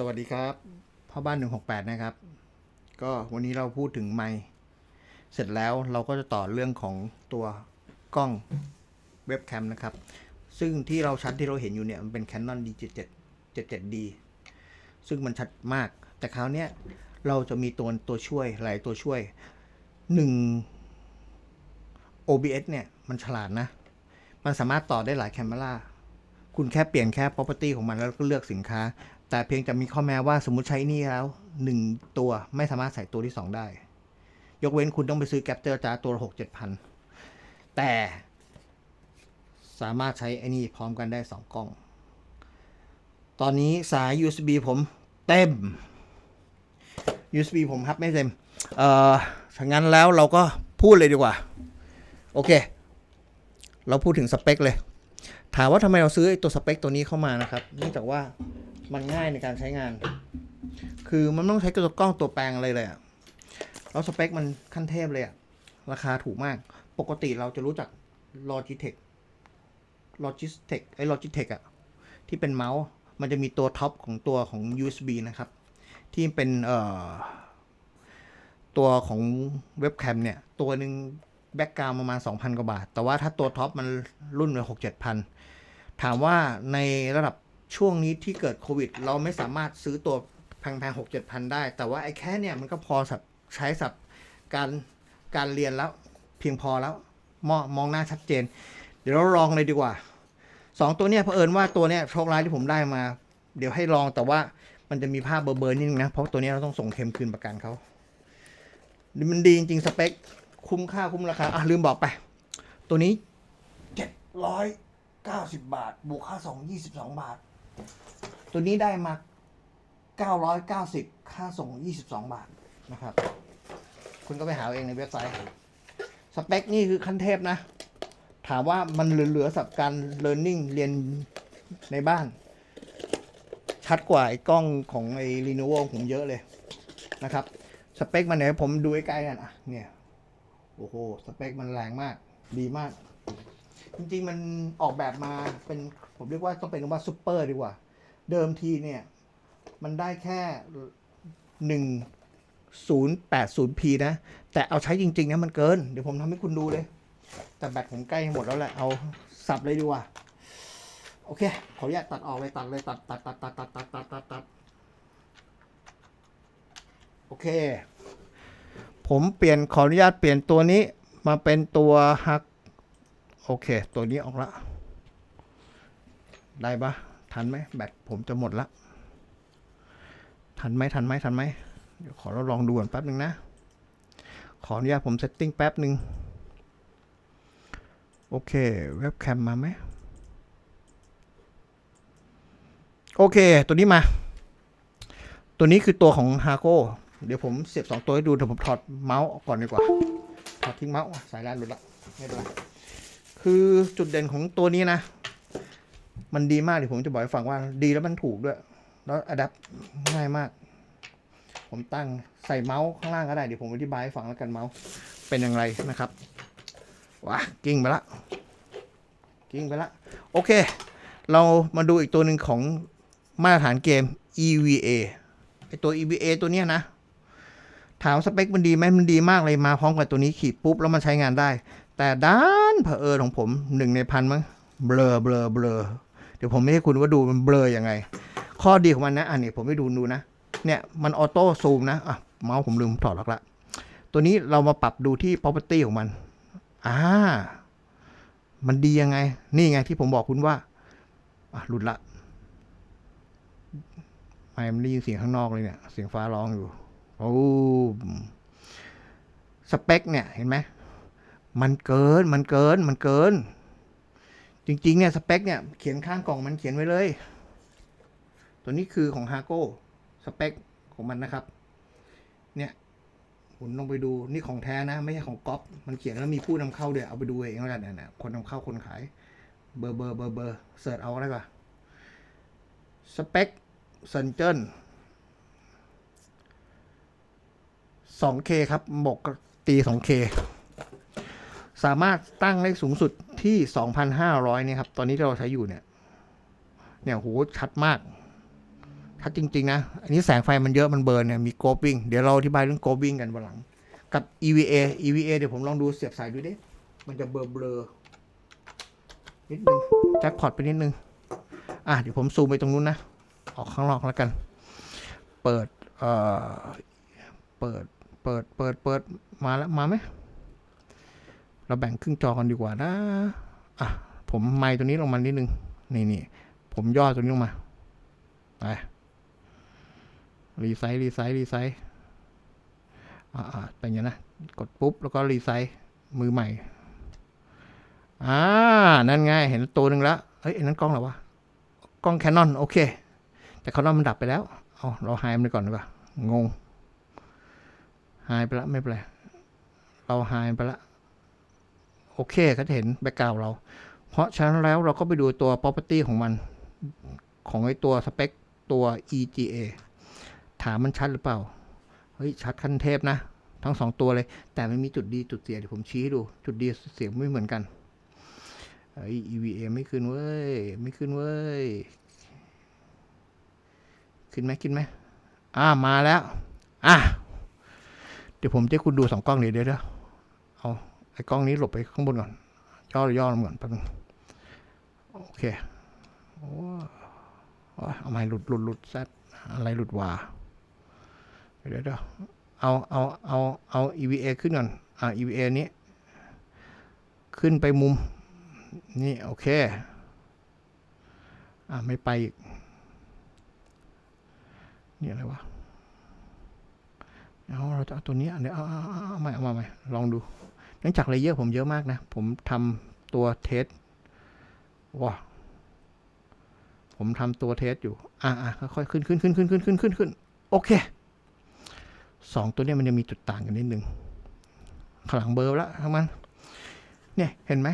สวัสดีครับพ่อบ้าน168นะครับ ก็วันนี้เราพูดถึงไมค์เสร็จแล้วเราก็จะต่อเรื่องของตัวกล้องเว็บแคมนะครับ ซึ่งที่เราชัดที่เราเห็นอยู่เนี่ย มันเป็น Canon D77 77D ซึ่งมันชัดมาก แต่คราวเนี้ยเราจะมีตัวตัวช่วยหลายตัวช่วยหนึ่ง OBS เนี่ย มันฉลาดนะ มันสามารถต่อได้หลายแคมเมราคุณแค่เปลี่ยนแค่ property ของมันแล้วก็เลือกสินค้า แต่เพียงจะมีข้อแม้ว่าสมมติใช้นี่แล้วหนึ่งตัวไม่สามารถใส่ตัวที่สองได้ ยกเว้นคุณต้องไปซื้อแกปเจอร์จ้าตัวหกเจ็ดพันแต่สามารถใช้ไอ้นี่พร้อมกันได้สองกล้อง ตอนนี้สาย USB ผมเต็ม USB ผมครับไม่เต็ม เอ่อถ้างั้นแล้วเราก็พูดเลยดีกว่า โอเค เราพูดถึงสเปคเลย ถามว่าทำไมเราซื้อตัวสเปคตัวนี้เข้ามานะครับ เนื่องจากว่า มันง่ายในการใช้งาน คือมันไม่ต้องใช้ตัวกล้องตัวแปลงอะไรเลยอะแล้วสเปคมันขั้นเทพเลยอะราคาถูกมาก ปกติเราจะรู้จัก Logitech Logitech ไอ้ Logitech อะที่เป็นเมาส์ มันจะมีตัวท็อปของตัวของ USB นะครับ ที่เป็นเอ่อตัวของเว็บแคมเนี่ย ตัวหนึ่งแบ็กกราวประมาณ 2,000 กว่าบาท แต่ว่าถ้าตัวท็อปมันรุ่นเลย6 7พันถามว่าในระดับ ช่วงนี้ที่เกิดโควิด เราไม่สามารถซื้อตัวแพงๆหกเจ็ดพันได้ แต่ว่าไอ้แค่เนี่ยมันก็พอสับใช้สับการการเรียนแล้วเพียงพอแล้วมองมองหน้าชัดเจน เดี๋ยวเราลองเลยดีกว่าสองตัวเนี่ยเผอิญว่าตัวเนี้ยโชคร้ายที่ผมได้มา เดี๋ยวให้ลองแต่ว่ามันจะมีภาพเบลอๆนิดนึงนะ เพราะตัวเนี้ยเราต้องส่งเค็มคืนประกันเขา มันดีจริงๆ สเปค คุ้มค่าคุ้มราคา อะ ลืมบอกไป ตัวนี้เจ็ดร้อยเก้าสิบบาท บวกค่าส่งยี่สิบสองบาท ตัวนี้ได้มาเก้าร้อยเก้าสิบค่าส่งยี่สิบาทนะครับ คุณก็ไปหาเองในเว็บไซต์ สเปคนี่คือขั้นเทพนะ ถามว่ามันเหลือๆสำหรับการ learning เรียนในบ้าน ชัดกว่าไอ้กล้องของไอ้ Lenovo ผมเยอะเลยนะครับ สเปคมันเนี่ยผมดูใกล้ๆกันอะเนี่ย โอ้โห สเปคมันแรงมาก ดีมาก จริงๆมันออกแบบมาเป็นผมเรียกว่าต้องเป็นว่าซูเปอร์ดีกว่า เดิมทีเนี่ย มันได้แค่หนึ่งศูนย์แปดศูนย์พีนะ แต่เอาใช้จริงๆนะมันเกิน เดี๋ยวผมทำให้คุณดูเลย แต่แบตผมใกล้หมดแล้วแหละ เอาสับเลยดีกว่า โอเค ขออนุญาตตัดออกเลยตัดเลยตัดตัดตัดตัดตัดตัดตัดตัดตัดโอเค ผมเปลี่ยนขออนุญาตเปลี่ยนตัวนี้มาเป็นตัวฮัก โอเค ตัวนี้ออกละ ได้ปะทันไหมแบตผมจะหมดละ ทันไหมทันไหมทันไหมเดี๋ยวขอเราลองดูก่อนแป๊บหนึ่งนะ ขออนุญาตผมเซตติ้งแป๊บหนึ่งโอเค เว็บแคมมาไหม โอเค ตัวนี้มา ตัวนี้คือตัวของฮาโก้เดี๋ยวผมเสียบสองตัวให้ดูเดี๋ยวผมถอดเมาส์ก่อนดีกว่า ถอดทิ้งเมาส์สายแลนหลุดละไม่เป็นไร คือจุดเด่นของตัวนี้นะ มันดีมากเดี๋ยวผมจะบอกให้ฟังว่า ดีแล้วมันถูกด้วย แล้วอัดแอง่ายมาก ผมตั้งใส่เมาส์ข้างล่างก็ได้ เดี๋ยวผมอธิบายให้ฟังแล้วกันเมาส์เป็นอย่างไรนะครับว้ากิ้งไปละ กิ้งไปละ โอเค เรามาดูอีกตัวหนึ่งของมาตรฐานเกม EVA ไอตัว EVA ตัวเนี้ยนะ ถามสเปคมันดีไหมมันดีมากเลยมาพร้อมกับตัวนี้ขีดปุ๊บแล้วมันใช้งานได้ แต่ด้านเผอิญของผมหนึ่งในพันมั้งเบลอเบลอเบลอเดี๋ยวผมไม่ให้คุณว่าดูมันเบลอยังไง ข้อดีของมันนะ อันนี้ผมให้ดูดูนะ เนี่ยมันออโต้ซูมนะอะเมาส์ผมลืมถอดออกละตัวนี้เรามาปรับดูที่ property ของมันอ่ามันดียังไง นี่ไงที่ผมบอกคุณว่าอะหลุดละไม่มันได้ยินเสียงข้างนอกเลยเนี่ย เสียงฟ้าร้องอยู่โอ้สเปคเนี่ยเห็นไหม มันเกินมันเกินมันเกิน จริง ๆ เนี่ย สเปคเนี่ย เขียนข้างกล่องมันเขียนไว้เลย ตัวนี้คือของฮาโก้สเปคของมันนะครับ เนี่ยคุณลองไปดูนี่ของแท้นะ ไม่ใช่ของก๊อปมันเขียนแล้วมีผู้นำเข้าด้วยเอาไปดูเองแล้วกันนะคนนำเข้าคนขาย เบอร์เบอร์เบอร์เบอร์เสิร์ชเอาได้ปะสเปคเซนเจน 2K ครับบอกตี 2K สามารถตั้งเลขสูงสุดที่2,500เนี่ยครับ ตอนนี้ที่เราใช้อยู่เนี่ย เนี่ยโหชัดมากชัดจริง ๆ นะ อันนี้แสงไฟมันเยอะมันเบิร์นเนี่ยมีโกบวิ่งเดี๋ยวเราอธิบายเรื่องโกบวิ่งกันวันหลัง กับ EVA EVA เดี๋ยวผมลองดูเสียบสายดูดิ มันจะเบลอเบลอนิดนึงแจ็คพอตไปนิดนึง อะเดี๋ยวผมซูมไปตรงนู้นนะ ออกข้างนอกแล้วกัน เปิด เอ่อ เปิด เปิด เปิด เปิด มาแล้ว มาไหม เราแบ่งครึ่งจอกันดีกว่านะอะผมไมค์ตัวนี้ลงมานิดนึงนี่นี่ผมย่อตัวนี้ลงมาไปรีไซส์รีไซส์รีไซส์อ่าเป็นอย่างนี้นะกดปุ๊บแล้วก็รีไซส์มือใหม่อ่านั่นไงเห็นตัวหนึ่งแล้วเฮ้ยนั้นกล้องเหรอวะกล้องแคนนอนโอเค แต่แคนนอนมันดับไปแล้วเอาเราหายมันไปก่อนดีกว่างงหายไปล้วไม่เป็นไรเราหายไปล้ว โอเคก็จะเห็นแบ็กกราวเรา เพราะฉะนั้นแล้วเราก็ไปดูตัว property ของมัน ของไอตัวสเปคตัว EGA ถามมันชัดหรือเปล่า เฮ้ย ชัดขั้นเทพนะ ทั้งสองตัวเลย แต่มันมีจุดดีจุดเสียเดี๋ยวผมชี้ให้ดู จุดดีเสียไม่เหมือนกันเฮ้ย EVA ไม่ขึ้นเว้ย ไม่ขึ้นเว้ย ขึ้นไหมขึ้นไหมอ่ามาแล้ว อะ เดี๋ยวผมจะคุณดูสองกล้องเดี๋ยวเดี๋ยวเดี๋ยวเอ ไอ้กล้องนี้หลบไปข้างบนก่อน ย่อย่อลงก่อนแป๊บนึงโอเคโอ้ยเอาไม้หลุดหลุดหลุดแซดอะไรหลุดวาเดี๋ยวเดี๋ยวเดี๋ยเอาเอาเอาเอา EVA ขึ้นก่อน อ่า EVA นี้ ขึ้นไปมุม นี่ โอเค อ่าไม่ไปอีก นี่อะไรวะ เอาเราจะเอาตัวนี้เนี้ยเอาเอาเอาเอาใหม่เอามาใหม่ลองดู เนื่องจากเลเยอร์ผมเยอะมากนะ ผมทำตัวเทสว้าผมทำตัวเทสอยู่อ่าอ่าค่อยๆขึ้นขึ้นขึ้นขึ้นขึ้นขึ้นขึ้นขึ้นโอเคสองตัวนี้มันจะมีจุดต่างกันนิดนึงข้างหลังเบลอร์แล้วทั้งมัน เนี่ยเห็นไหม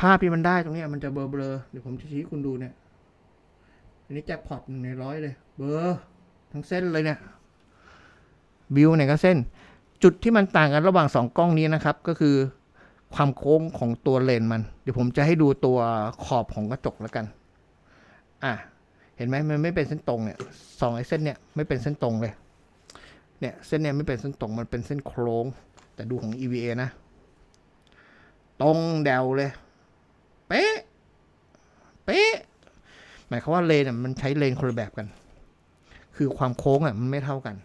ภาพที่มันได้ตรงนี้มันจะเบลอเบลอเดี๋ยวผมจะชี้คุณดูเนี่ย อันนี้แจ็คพอตในร้อยเลย เบลอร์ทั้งเส้นเลยเนี่ยวิวเนี่ยก็เส้น จุดที่มันต่างกันระหว่างสองกล้องนี้นะครับ ก็คือความโค้งของตัวเลนส์มัน เดี๋ยวผมจะให้ดูตัวขอบของกระจกแล้วกัน อะ เห็นไหมมันไม่เป็นเส้นตรงเนี่ยสองไอ้เส้นเนี่ยไม่เป็นเส้นตรงเลย เนี่ยเส้นเนี่ยไม่เป็นเส้นตรงมันเป็นเส้นโค้ง แต่ดูของ EVA นะ ตรงแดวเลย เป๊ะ เป๊ะ หมายความว่าเลนมันใช้เลนคนละแบบกัน คือความโค้งอะมันไม่เท่ากัน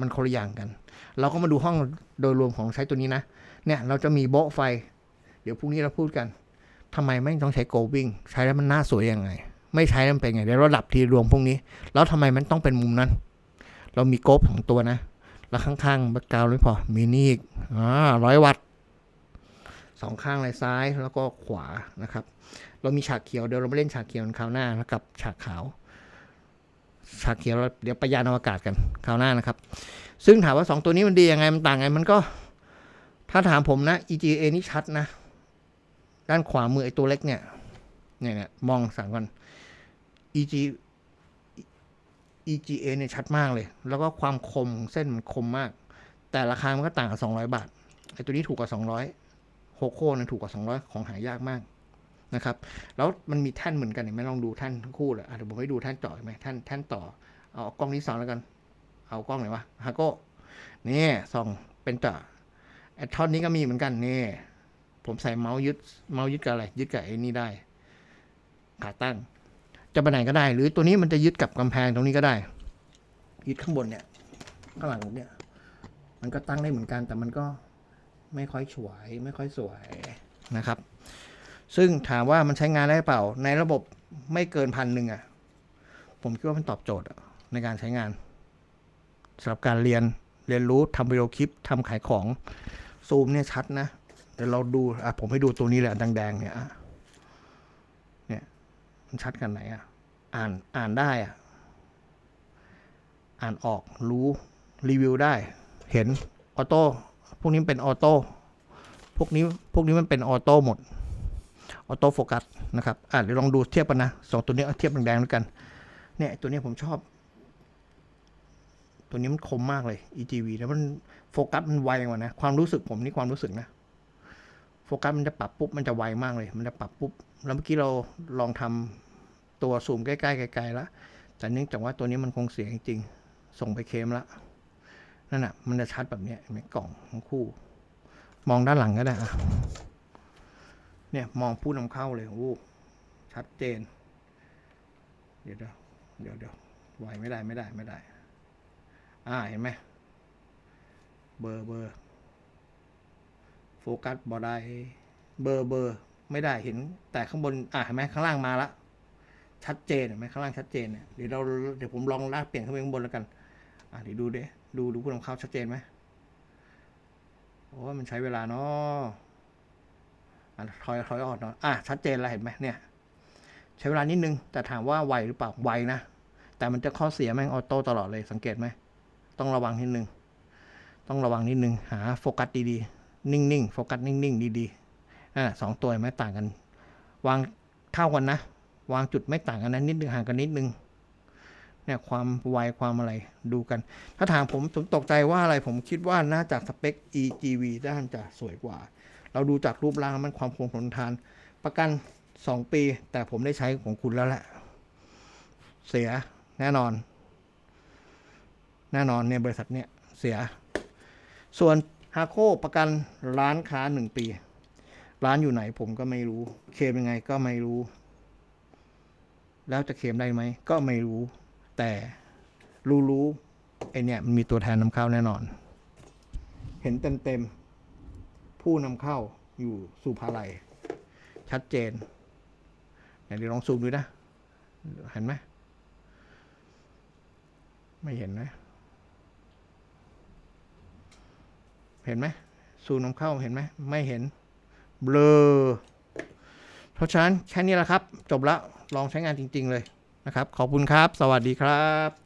มันคนละอย่างกัน เราก็มาดูห้องโดยรวมของใช้ตัวนี้นะ เนี่ยเราจะมีโบ๊ะไฟ เดี๋ยวพรุ่งนี้เราพูดกันทำไมไม่ต้องใช้โกวิ่งใช้แล้วมันน่าสวยยังไง ไม่ใช้แล้วมันเป็นไงเดี๋ยวเราดับทีรวมพรุ่งนี้ แล้วทำไมมันต้องเป็นมุมนั้น เรามีโกบของตัวนะ แล้วข้างๆบ็กกราวด์ไม่พอมีนี่อีกอ่าร้อยวัตต์สองข้างเลยซ้ายแล้วก็ขวานะครับ เรามีฉากเขียวเดี๋ยวเราไปเล่นฉากเขียวกันคราวหน้าแล้วกับฉากขาว ฉากเขียวเราเดี๋ยวไปยานอวกาศกันคราวหน้านะครับ ซึ่งถามว่าสองตัวนี้มันดียังไงมันต่างไงมันก็ ถ้าถามผมนะ EGA นี่ชัดนะ ด้านขวามือไอ้ตัวเล็กเนี่ยเนี่ยเนี่ยมองสามกัน EG EGA เนี่ยชัดมากเลย แล้วก็ความคมของเส้นมันคมมาก แต่ราคามันก็ต่างกับสองร้อยบาทไอ้ตัวนี้ถูกกว่าสองร้อยโฮโค่นั้นถูกกว่าสองร้อยของหายากมาก นะครับ แล้วมันมีแท่นเหมือนกันเห็นไหมลองดูแท่นทั้งคู่เลยอะเดี๋ยวผมให้ดูแท่นต่อเห็นไหมแท่นแท่นต่อ เอากล้องนี้สองแล้วกัน เอากล้องไหนวะฮาโก้นี่ส่องเป็นต่อแอดทอนนี้ก็มีเหมือนกันนี่ผมใส่เมาส์ยึดเมาส์ยึดกับอะไรยึดกับไอ้นี่ได้ขาตั้ง จะไปไหนก็ได้ หรือตัวนี้มันจะยึดกับกำแพงตรงนี้ก็ได้ ยึดข้างบนเนี่ยข้างหลังเนี่ย มันก็ตั้งได้เหมือนกันแต่มันก็ไม่ค่อยสวย ไม่ค่อยสวยนะครับ ซึ่งถามว่ามันใช้งานได้เปล่า ในระบบไม่เกินพันหนึ่งอะผมคิดว่ามันตอบโจทย์ในการใช้งานสำหรับการเรียนเรียนรู้ทำวิดีโอคลิปทำขายของซูมเนี่ยชัดนะเดี๋ยวเราดูอะผมให้ดูตัวนี้แหละแดงๆเนี่ยเนี่ยมันชัดกันไหนอะ อ่านอ่านได้อะ อ่านออกรู้รีวิวได้ เห็นออโต้พวกนี้เป็นออโต้พวกนี้พวกนี้มันเป็นออโต้หมด ออโต้โฟกัสนะครับอะเดี๋ยวลองดูเทียบกันนะสองตัวนี้เทียบแดงๆแล้วยกัน เนี่ยตัวนี้ผมชอบ ตัวนี้มันคมมากเลย EGV แล้วมันโฟกัสมันไวกว่านะ ความรู้สึกผมนี่ความรู้สึกนะโฟกัสมันจะปรับปุ๊บมันจะไวมากเลย มันจะปรับปุ๊บ แล้วเมื่อกี้เราลองทำตัวซูมใกล้ๆไกลๆแล้วแต่เนื่องจากว่าตัวนี้มันคงเสียจริงๆส่งไปเคมแล้วนั่นน่ะมันจะชัดแบบนี้เห็นไหมกล่องทั้งคู่ มองด้านหลังก็ได้อะ เนี่ยมองผู้นำเข้าเลยโอ้ชัดเจน เดี๋ยวเดี๋ยวเดี๋ยวเดี๋ยวไหวไม่ได้ไม่ได้ไม่ได้ อ่าเห็นไหมเบอร์เบอร์โฟกัสบอได้เบอร์เบอร์ไม่ได้เห็น แต่ข้างบนอ่าเห็นไหมข้างล่างมาละชัดเจนเห็นไหมข้างล่างชัดเจนเนี่ยเดี๋ยวเราเดี๋ยวผมลองลากเปลี่ยนขึ้นไปข้างบนแล้วกัน อะเดี๋ยวดูเด้ดูดูผู้นำเข้าชัดเจนไหมโอ้มันใช้เวลาเนาะ ถอยถอยออกหน่อยอะชัดเจนแล้วเห็นไหมเนี่ยใช้เวลานิดนึง แต่ถามว่าไวหรือเปล่าไวนะ แต่มันจะข้อเสียแม่งออโต้ตลอดเลยสังเกตไหม ต้องระวังนิดนึง ต้องระวังนิดนึง หาโฟกัสดีๆ นิ่งๆ โฟกัสนิ่งๆ ดีๆอ่าสองตัวเห็นไหม่ต่างกัน วางเท่ากันนะ วางจุดไม่ต่างกันนะนิดนึงห่างกันนิดนึงเนี่ยความไวความอะไรดูกัน ถ้าถามผมผมตกใจว่าอะไรผมคิดว่าน่าจะสเปค EGV ด้านจะสวยกว่า เราดูจากรูปร่างมันความคงทนทาน ประกัน 2 ปี แต่ผมได้ใช้ของคุณแล้วแหละ เสียแน่นอน แน่นอนเนี่ยบริษัทเนี่ยเสีย ส่วนฮาโคประกันร้านค้าหนึ่งปี ร้านอยู่ไหนผมก็ไม่รู้ เคลมยังไงก็ไม่รู้ แล้วจะเคลมได้ไหม ก็ไม่รู้ แต่รู้รู้ไอเนี่ยมันมีตัวแทนนำเข้าแน่นอน เห็นเต็มเต็ม ผู้นำเข้าอยู่สุภาลัย ชัดเจนเดี๋ยวลองซูมดูนะ เห็นไหมไม่เห็นนะ เห็นไหมซูมนำเข้าเห็นไหมไม่เห็นเบลอเพราะฉะนั้นแค่นี้แหละครับ จบแล้วลองใช้งานจริง ๆ เลยนะครับ ขอบคุณครับ สวัสดีครับ